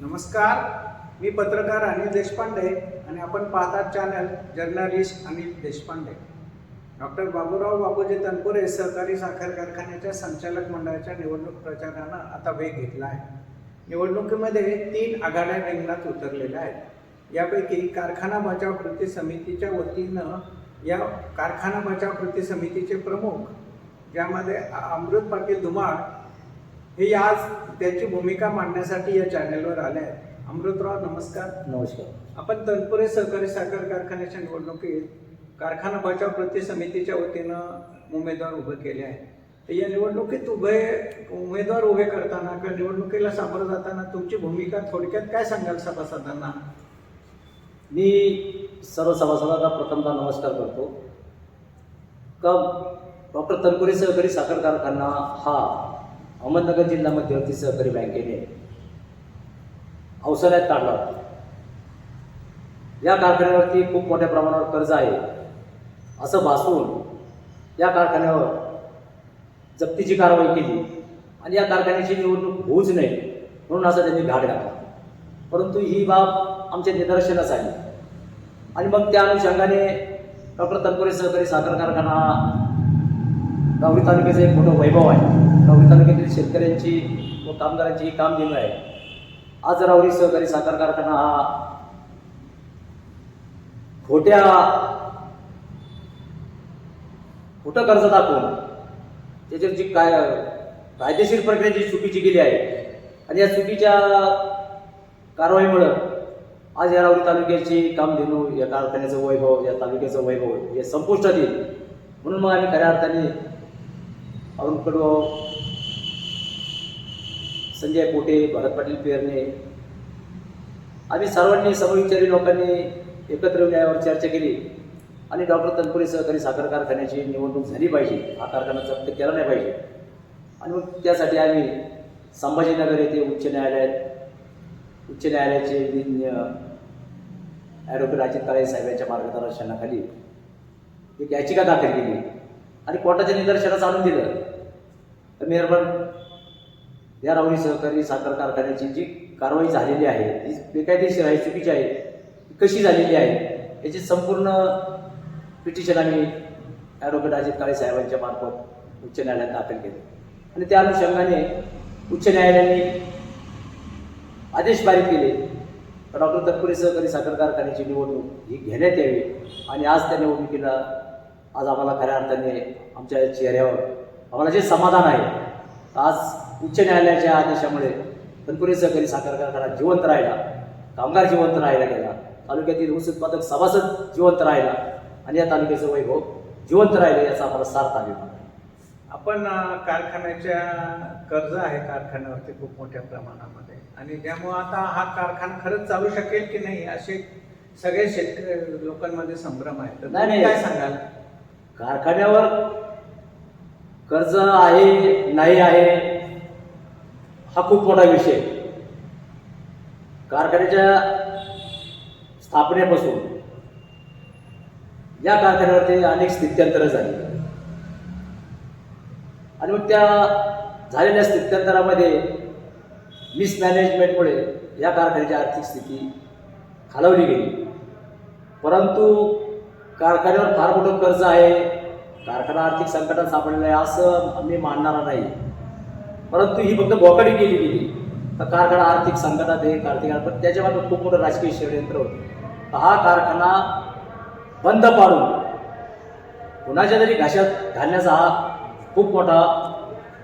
नमस्कार मी पत्रकार अनिल देशपांडे आणि आपण पाहतात channel journalist Anil Deshpande. Doctor Baburao Babuji Tanpure सहकारी साखर कारखान्याच्या संचालक मंडळाच्या निवडणूक प्रचारानं आता वेग घेतला आहे. निवडणुकीमध्ये तीन आघाड्या रिंगणात उतरलेल्या आहेत. यापैकी कारखाना बचाव कृती समितीच्या वतीनं या कारखाना बचाव कृती समितीचे प्रमुख ज्यामध्ये अमृत पाटील धुमाळ हे आज त्याची भूमिका मांडण्यासाठी या चॅनलवर आले आहेत. अमृतराव नमस्कार. नमस्कार. आपण तनपुरे सहकारी साखर कारखान्याच्या निवडणुकीत कारखाना बचाव कृती समितीच्या वतीनं उमेदवार उभे केले आहेत. तर या निवडणुकीत उभे उमेदवार उभे करताना किंवा निवडणुकीला सामोरं जाताना तुमची भूमिका थोडक्यात काय सांगाल सभासदांना? मी सर्व सभासदांना प्रथमतः नमस्कार करतो. का डॉक्टर तनपुरे सहकारी साखर कारखाना हा अहमदनगर जिल्हा मध्यवर्ती सहकारी बँकेने अवसरात काढला होता. या कारखान्यावरती खूप मोठ्या प्रमाणावर कर्ज आहे. असं भासून या कारखान्यावर जप्तीची कारवाई केली आणि या कारखान्याची निवडणूक होऊच नाही म्हणून असं त्यांनी घाट घातला. परंतु ही बाब आमच्या निदर्शनास आली. आणि मग त्या अनुषंगाने डॉक्टर तनपुरे सहकारी साखर कारखाना गावरी तालुक्याचं एक मोठं वैभव आहे. गावरी तालुक्यातील शेतकऱ्यांची व कामगारांची ही कामधेनू आहे. आज रावरी सहकारी साखर कारखाना हा खोट्या खोटं कर्ज दाखवून त्याच्यावर जी काय कायदेशीर प्रक्रिया जी चुकीची गेली आहे आणि या चुकीच्या कारवाईमुळं आज या रावरी तालुक्याची कामधेनू या कारखान्याचं वैभव या तालुक्याचं वैभव हे संपुष्टात येईल. म्हणून मग आम्ही खऱ्या अर्थाने अरुण कडू संजय पोटे भरत पाटील पेरणे. आम्ही सर्वांनी समविचारी लोकांनी एकत्र येऊन यावर चर्चा केली. आणि डॉक्टर तनपुरे सहकारी साखर कारखान्याची निवडणूक झाली पाहिजे. हा कारखाना जप्त केला नाही पाहिजे. आणि मग त्यासाठी आम्ही संभाजीनगर येथे उच्च न्यायालयात उच्च न्यायालयाचे ॲडव्होकेट अजित काळे साहेबांच्या मार्गदर्शनाखाली एक याचिका दाखल केली. आणि कोर्टाच्या निदर्शनास आणून दिलं. तर मेहरबान या राहुरी सहकारी साखर कारखान्याची जी कारवाई झालेली आहे ती बेकायदेशीर आहे चुकीची आहे ती कशी झालेली आहे याची संपूर्ण पिटिशन आम्ही ॲडव्होकेट अजित काळे साहेबांच्या मार्फत उच्च न्यायालयात दाखल केले. आणि त्या अनुषंगाने उच्च न्यायालयाने आदेश पारित केले. डॉक्टर तत्पुरे सहकारी साखर कारखान्याची निवडणूक ही घेण्यात यावी आणि आज त्या निवडणुकीला आज आम्हाला खऱ्या अर्थाने आमच्या चेहऱ्यावर आम्हाला जे समाधान आहे आज उच्च न्यायालयाच्या आदेशामुळे तनपुरे सहकारी साखर कारखाना जिवंत राहिला कामगार जिवंत राहायला गेला तालुक्यातील ऊस उत्पादक सभासद जिवंत राहिला आणि या तालुक्याचं वैभव जिवंत राहिलं याचा आम्हाला सार्थ आहे. आपण कारखान्याच्या कर्ज आहे कारखान्यावरती खूप मोठ्या प्रमाणामध्ये आणि त्यामुळे आता हा कारखाना खरंच चालू शकेल की नाही असे सगळे शेतकरी लोकांमध्ये संभ्रम आहे. तर नाही, तुम्ही नाही. काय सांगाल? कारखान्यावर कर्ज आहे नाही आहे हा खूप मोठा विषय. कारखान्याच्या स्थापनेपासून या कारखान्यावरती अनेक स्थित्यंतरं झाली. आणि मग त्या झालेल्या स्थित्यंतरामध्ये मिसमॅनेजमेंटमुळे या कारखान्याची आर्थिक स्थिती खालवली गेली. परंतु कारखान्यावर फार मोठं कर्ज आहे. कारखाना आर्थिक संकटात सापडलेला आहे असं आम्ही मानणार नाही. परंतु ही फक्त बोकाडी केली गेली. तर कारखाना आर्थिक संकटात आहे आर्थिक पण त्याच्यामागे खूप मोठं राजकीय षडयंत्र होतं. तर हा कारखाना बंद पाडून कुणाच्या तरी घाशात घालण्याचा हा खूप मोठा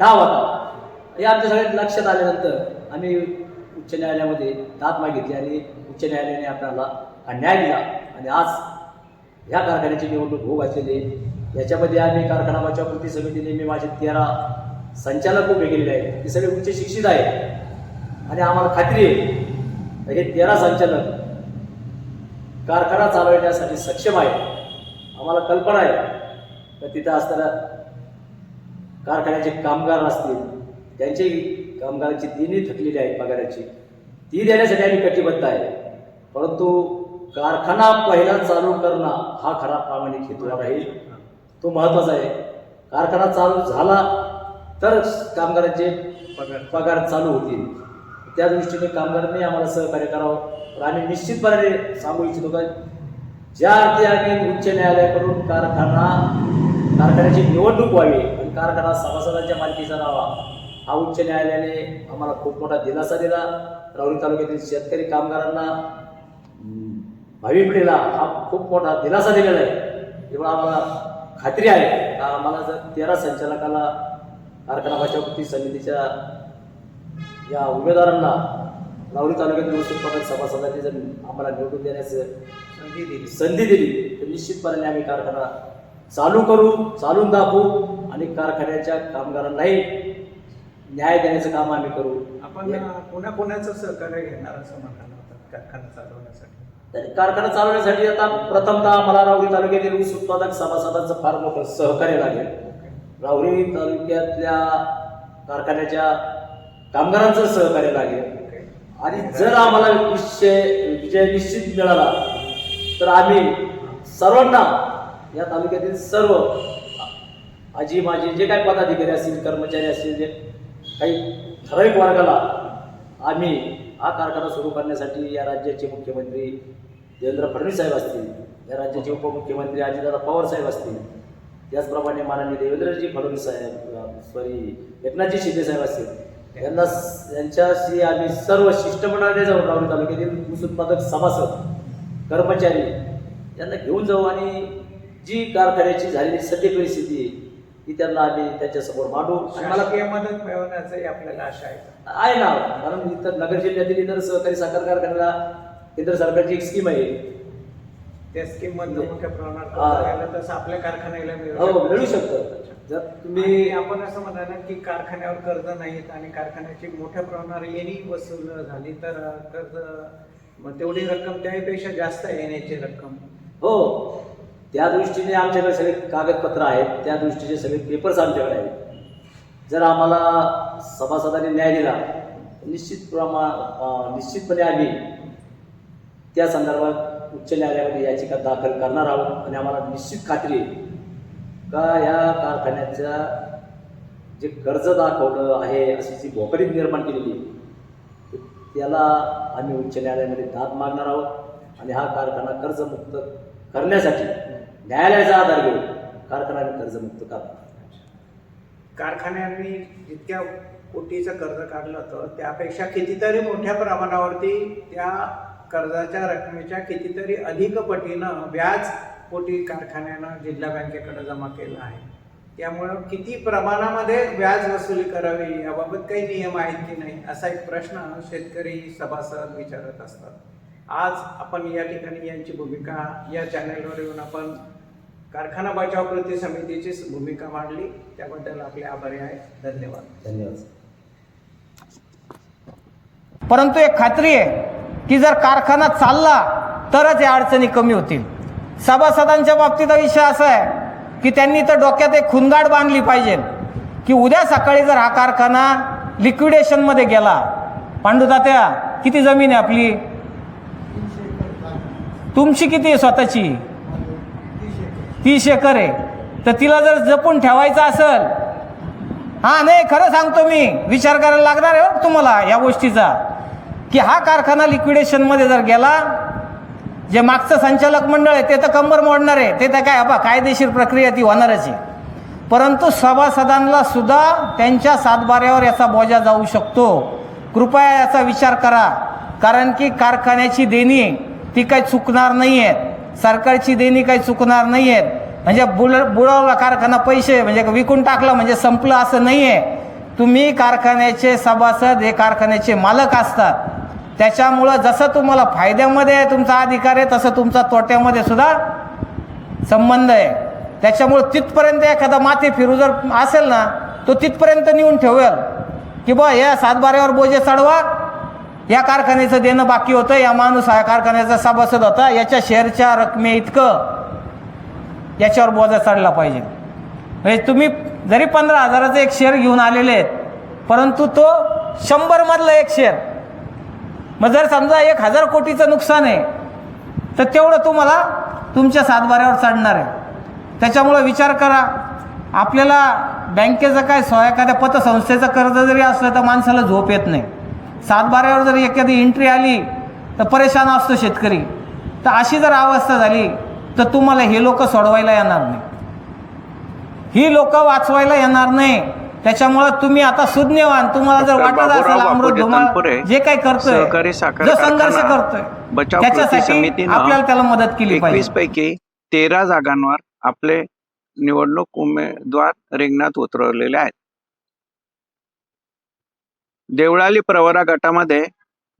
डाव होता. हे आमच्या सगळ्यात लक्षात आल्यानंतर आम्ही उच्च न्यायालयामध्ये दाद मागितली आणि उच्च न्यायालयाने आपल्याला हा न्याय दिला. आणि आज ह्या कारखान्याची निवडणूक होऊ घातलेली आहे. याच्यामध्ये आम्ही कारखाना बचाव कृती समितीने मी माझे तेरा संचालक उभे केलेले आहेत. ते सगळे उच्च शिक्षित आहेत. आणि आम्हाला खात्री आहे हे तेरा संचालक कारखाना चालवण्यासाठी सक्षम आहे आम्हाला कल्पना आहे तर तिथं असताना कारखान्याचे कामगार असतील त्यांची कामगारांची देणी थकलेली आहे पगाराची. ती देण्यासाठी आम्ही कटिबद्ध आहे. परंतु कारखाना पहिला चालू करणं हा खरा प्रामाणिक हेतू राहील तो महत्त्वाचा आहे. कारखाना चालू झाला तर कामगारांचे पगार. पगार चालू होतील. त्या दृष्टीने कामगारांनी आम्हाला सहकार्य करावं. तर आम्ही निश्चितपणे सांगू इच्छितो का ज्या अर्थी आम्ही उच्च न्यायालयाकडून कारखाना कारखान्याची निवडणूक व्हावी आणि कारखाना सभासदांच्या मालकीचा राहावा हा उच्च न्यायालयाने आम्हाला खूप मोठा दिलासा दिला. राहुरी तालुक्यातील शेतकरी कामगारांना भावी पिढीला हा खूप मोठा दिलासा दिलेला आहे. तेव्हा आम्हाला खात्री आहे. का आम्हाला जर तेरा संचालकाला कारखाना बचाव कृती समितीच्या या उमेदवारांना राहुरी तालुक्यातील उत्पादक सभासदांनी जर आम्हाला निवडून देण्याचं संधी दिली. संधी दिली तर निश्चितपणे आम्ही कारखाना चालू करू चालून दाखवू आणि कारखान्याच्या कामगारांनाही न्याय देण्याचं काम आम्ही करू. आपण पुन्हा कोणाचं सहकार्य घेणार असं म्हणाला होता कारखाना चालवण्यासाठी. कारखाना चालवण्यासाठी आता प्रथमतः आम्हाला राहुरी तालुक्यातील ऊस उत्पादक सभासदांचं फार मोठं सहकार्य लागेल. राहुरी तालुक्यातल्या कारखान्याच्या कामगारांचं सहकार्य लागेल. आणि जर आम्हाला विषय विजय निश्चित मिळाला तर आम्ही सर्वांना या तालुक्यातील सर्व आजी माझी जे काही पदाधिकारी असतील कर्मचारी असतील जे काही ठराविक वर्गाला आम्ही हा कारखाना सुरू करण्यासाठी या राज्याचे मुख्यमंत्री देवेंद्र फडणवीस साहेब असतील या राज्याचे उपमुख्यमंत्री अजितदादा पवार साहेब असतील त्याचप्रमाणे माननीय देवेंद्रजी फडणवीस साहेब सॉरी एकनाथजी शिंदे साहेब असतील यांना यांच्याशी आम्ही सर्व शिष्टमंडळाने जाऊन राहुरी तालुक्यातील ऊस उत्पादक सभासद कर्मचारी यांना घेऊन जाऊ आणि जी कारखान्याची झालेली सद्य परिस्थिती ती त्यांना आम्ही त्यांच्यासमोर मांडू. आणि मला शासकीय मदत मिळवण्याचंही आपल्याला आशा आहे. आहे ना. कारण इतर नगर जिल्ह्यातील इतर सहकारी साखर कारखान्याला केंद्र सरकारची एक स्कीम आहे. त्या स्कीम मधनं मोठ्या प्रमाणात हा. घ्यायला तसं आपल्या कारखान्याला हो. मिळू शकतं. जर तुम्ही तुम्ही आपण असं म्हणाला की कारखान्यावर कर्ज नाहीत आणि कारखान्याची मोठ्या प्रमाणावर येणी वसूल झाली तर कर्ज मग तेवढी रक्कम त्यापेक्षा जास्त येण्याची रक्कम. हो. त्या दृष्टीने आमच्याकडे सगळे कागदपत्र आहेत त्या दृष्टीचे सगळे पेपर्स आमच्याकडे आहेत. जर आम्हाला सभासदांनी न्याय दिला तर निश्चित प्रमा निश्चितपणे आम्ही त्या संदर्भात उच्च न्यायालयामध्ये याचिका दाखल करणार आहोत आणि आम्हाला निश्चित खात्री आहे का या कारखान्याच्या जे कर्ज दाखवलं आहे अशी जी भोकरीत निर्माण केलेली त्याला आम्ही उच्च न्यायालयामध्ये दाद मागणार आहोत आणि हा कारखाना कर्जमुक्त करण्यासाठी न्यायालयाचा आधार घेऊन कारखाना कर्जमुक्त करणार कारखान्यांनी जितक्या कोटीचं कर्ज काढलं होतं त्यापेक्षा कितीतरी मोठ्या प्रमाणावरती त्या कर्जाच्या रकमेच्या कितीतरी अधिक पटीनं व्याज पोटी कारखान्यानं जिल्हा बँकेकडे जमा केलं आहे. त्यामुळं किती प्रमाणामध्ये व्याज वसुली करावी याबाबत काही नियम आहेत की नाही असा एक प्रश्न शेतकरी सभासद विचारत असतात. आज आपण या ठिकाणी यांची भूमिका या चॅनेलवर येऊन आपण कारखाना बचाव कृती समितीची भूमिका मांडली. त्याबद्दल आपले आभारी आहे. धन्यवाद. धन्यवाद. परंतु एक खात्री आहे की जर कारखाना चालला तरच या अडचणी कमी होतील. सभासदांच्या बाबतीत विषय असा आहे की त्यांनी तर डोक्यात एक खुंदाड बांधली पाहिजे. की उद्या सकाळी जर हा कारखाना लिक्विडेशनमध्ये गेला पांडुतात्या किती जमीन आहे आपली? तुमची किती आहे स्वतःची? तीस एकर आहे. तर तिला जर जपून ठेवायचं असेल हां नाही खरं सांगतो मी विचार करायला लागणार आहे हो तुम्हाला या गोष्टीचा की हा कारखाना लिक्विडेशनमध्ये जर गेला जे मागचं संचालक मंडळ आहे ते तर कंबर मोडणार आहे. ते तर काय बा कायदेशीर प्रक्रिया ती होणारच आहे. परंतु सभासदांना सुद्धा त्यांच्या सातबाऱ्यावर याचा बोजा जाऊ शकतो. कृपया याचा विचार करा. कारण की कारखान्याची देणी ती काही चुकणार नाही आहेत सरकारची देणी काही चुकणार नाही आहेत म्हणजे बुड बुडवला कारखाना पैसे म्हणजे विकून टाकला म्हणजे संपलं असं नाही आहे तुम्ही कारखान्याचे सभासद हे कारखान्याचे मालक असतात. त्याच्यामुळं जसं तुम्हाला फायद्यामध्ये तुमचा अधिकार आहे तसं तुमचा तोट्यामध्ये सुद्धा संबंध आहे. त्याच्यामुळं तिथपर्यंत एखादा माथे फिरू जर असेल ना तो तिथपर्यंत नेऊन ठेवेल. की बा या सातबाऱ्यावर बोजे चढवा या कारखान्याचं देणं बाकी होतं या माणूस हा कारखान्याचा सभासद होता याच्या शेअरच्या रकमे इतकं याच्यावर बोजा चढला पाहिजे. म्हणजे तुम्ही जरी पंधरा हजाराचं एक शेअर घेऊन आलेले आहेत परंतु तो शंभरमधलं एक शेअर मग जर समजा एक हजार कोटीचं नुकसान आहे तर तेवढं तुम्हाला तुमच्या सातबाऱ्यावर चढणार आहे. त्याच्यामुळं विचार करा आपल्याला बँकेचं काय स्व एखाद्या पतसंस्थेचं कर्ज जरी असलं तर माणसाला झोप येत नाही. सातबाऱ्यावर जर एखादी एंट्री आली तर परेशान असतो शेतकरी. तर अशी जर अवस्था झाली तर तुम्हाला हे लोक सोडवायला येणार नाही. ही लोक वाचवायला येणार नाही. त्याच्यामुळे तुम्ही आता सुज्ञवान. तुम्हाला जर वाटत असेल अमृत धुमाळ जे काही करतोय जो संघर्ष करतोय त्याच्यासाठी आपल्याला त्याला मदत केली पाहिजे. पैकी तेरा जागांवर आपले निवडणूक उमेदवार रिंगणात उतरवलेले आहेत. देवळाली प्रवरा गटामध्ये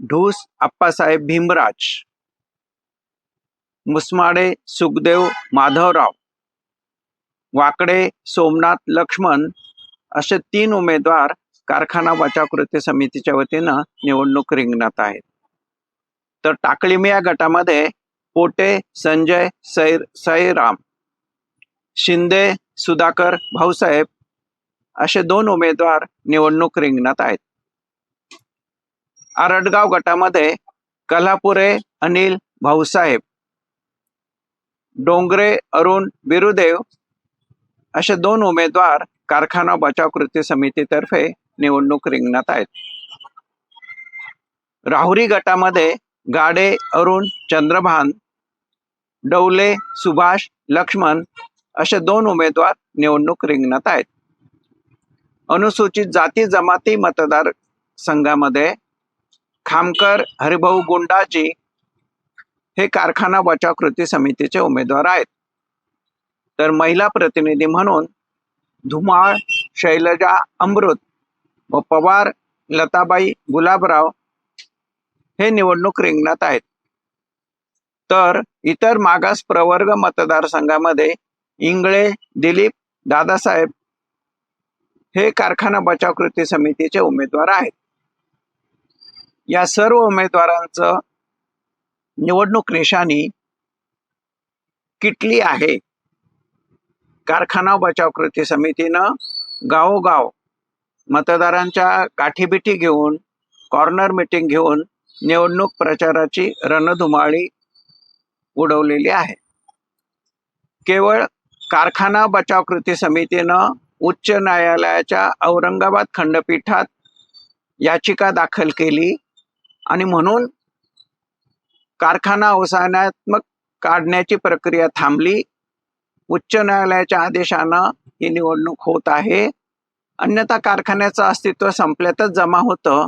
ढूस आप्पासाहेब भीमराज मुसमाडे सुखदेव माधवराव वाकडे सोमनाथ लक्ष्मण असे तीन उमेदवार कारखाना बचाव कृती समितीच्या वतीनं निवडणूक रिंगणात आहेत. तर टाकळीमी या गटामध्ये पोटे संजय सैर सैराम शिंदे सुधाकर भाऊसाहेब असे दोन उमेदवार निवडणूक रिंगणात आहेत. आरडगाव गटामध्ये कल्हापुरे अनिल भाऊसाहेब डोंगरे अरुण बिरुदेव असे दोन उमेदवार कारखाना बचाव कृती समितीतर्फे निवडणूक रिंगणात आहेत. राहुरी गटामध्ये गाडे अरुण चंद्रभान डवले सुभाष लक्ष्मण असे दोन उमेदवार निवडणूक रिंगणात आहेत. अनुसूचित जाती जमाती मतदार संघामध्ये खामकर हरिभाऊ गुंडाजी हे कारखाना बचाव कृती समितीचे उमेदवार आहेत. तर महिला प्रतिनिधी म्हणून धुमाळ शैलजा अमृत व पवार लताबाई गुलाबराव हे निवडणूक रिंगणात आहेत. तर इतर मागास प्रवर्ग मतदारसंघामध्ये इंगळे दिलीप दादासाहेब हे कारखाना बचाव कृती समितीचे उमेदवार आहेत. या सर्व उमेदवारांचं निवडणूक रेषानी किटली आहे. कारखाना बचाव कृती समितीनं गावोगाव मतदारांच्या गाठीबिठी घेऊन कॉर्नर मिटिंग घेऊन निवडणूक प्रचाराची रणधुमाळी उडवलेली आहे. केवळ कारखाना बचाव कृती समितीनं उच्च न्यायालयाच्या औरंगाबाद खंडपीठात याचिका दाखल केली आणि म्हणून कारखाना अवसानात्मक काढण्याची प्रक्रिया थांबली. उच्च न्यायालयाच्या आदेशानं ही निवडणूक होत आहे. अन्यथा कारखान्याचं अस्तित्व संपल्यातच जमा होतं.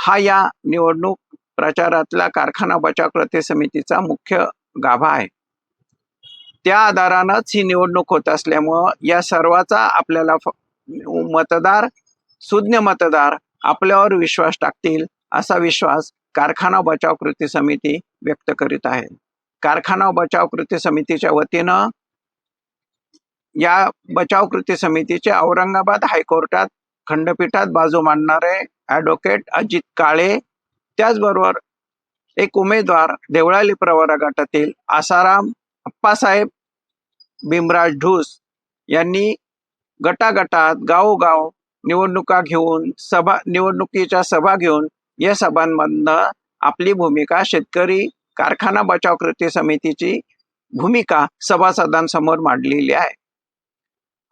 हा या निवडणूक प्रचारातला कारखाना बचाव कृती समितीचा मुख्य गाभा आहे. त्या आधारानंच ही निवडणूक होत असल्यामुळं या सर्वाचा आपल्याला मतदार सुज्ञ मतदार आपल्यावर विश्वास टाकतील. असा विश्वास कारखाना बचाव कृती समिती व्यक्त करीत आहे. कारखाना बचाव कृती समितीच्या वतीनं या बचाव कृती समितीचे औरंगाबाद हायकोर्टात खंडपीठात बाजू मांडणारे ॲडव्होकेट अजित काळे त्याचबरोबर एक उमेदवार देवळाली प्रवरा गटातील आसाराम अप्पासाहेब भीमराज ढूस यांनी गटागटात गावोगाव निवडणुका घेऊन सभा निवडणुकीच्या सभा घेऊन या सभांमधनं आपली भूमिका शेतकरी कारखाना बचाव कृती समितीची भूमिका सभासदांसमोर मांडलेली आहे.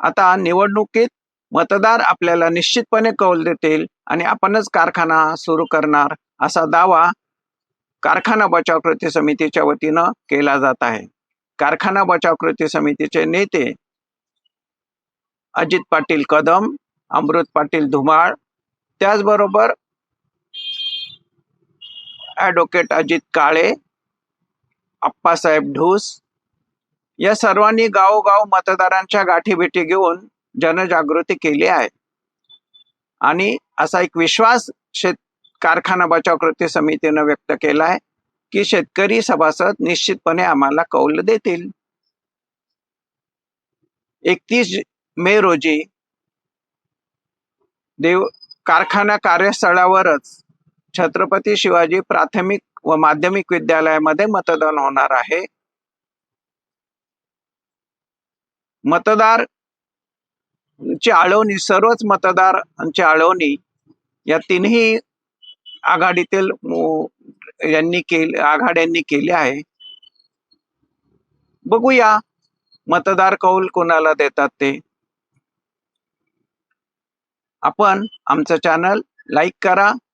आता निवडणुकीत मतदार आपल्याला निश्चितपणे कौल देतील आणि आपणच कारखाना सुरू करणार असा दावा कारखाना बचाव कृती समितीच्या वतीनं केला जात आहे. कारखाना बचाव कृती समितीचे नेते अजित पाटील कदम अमृत पाटील धुमाळ त्याचबरोबर ॲडव्होकेट अजित काळे आप्पासाहेब ढूस या सर्वांनी गावोगाव मतदारांच्या गाठीभेटी घेऊन जनजागृती केली आहे. आणि असा एक विश्वास शेत कारखाना बचाव कृती समितीनं व्यक्त केला आहे की शेतकरी सभासद निश्चितपणे आम्हाला कौल देतील. एकतीस मे रोजी देव कारखाना कार्यस्थळावरच छत्रपती शिवाजी प्राथमिक व माध्यमिक विद्यालयामध्ये मतदान होणार आहे. मतदार ची आळवणी सर्वच मतदारांची आळवणी या तिन्ही आघाडीतील यांनी केली आघाड्यांनी केली आहे. बघूया मतदार कौल कोणाला देतात ते. आपण आमचं चॅनल लाईक करा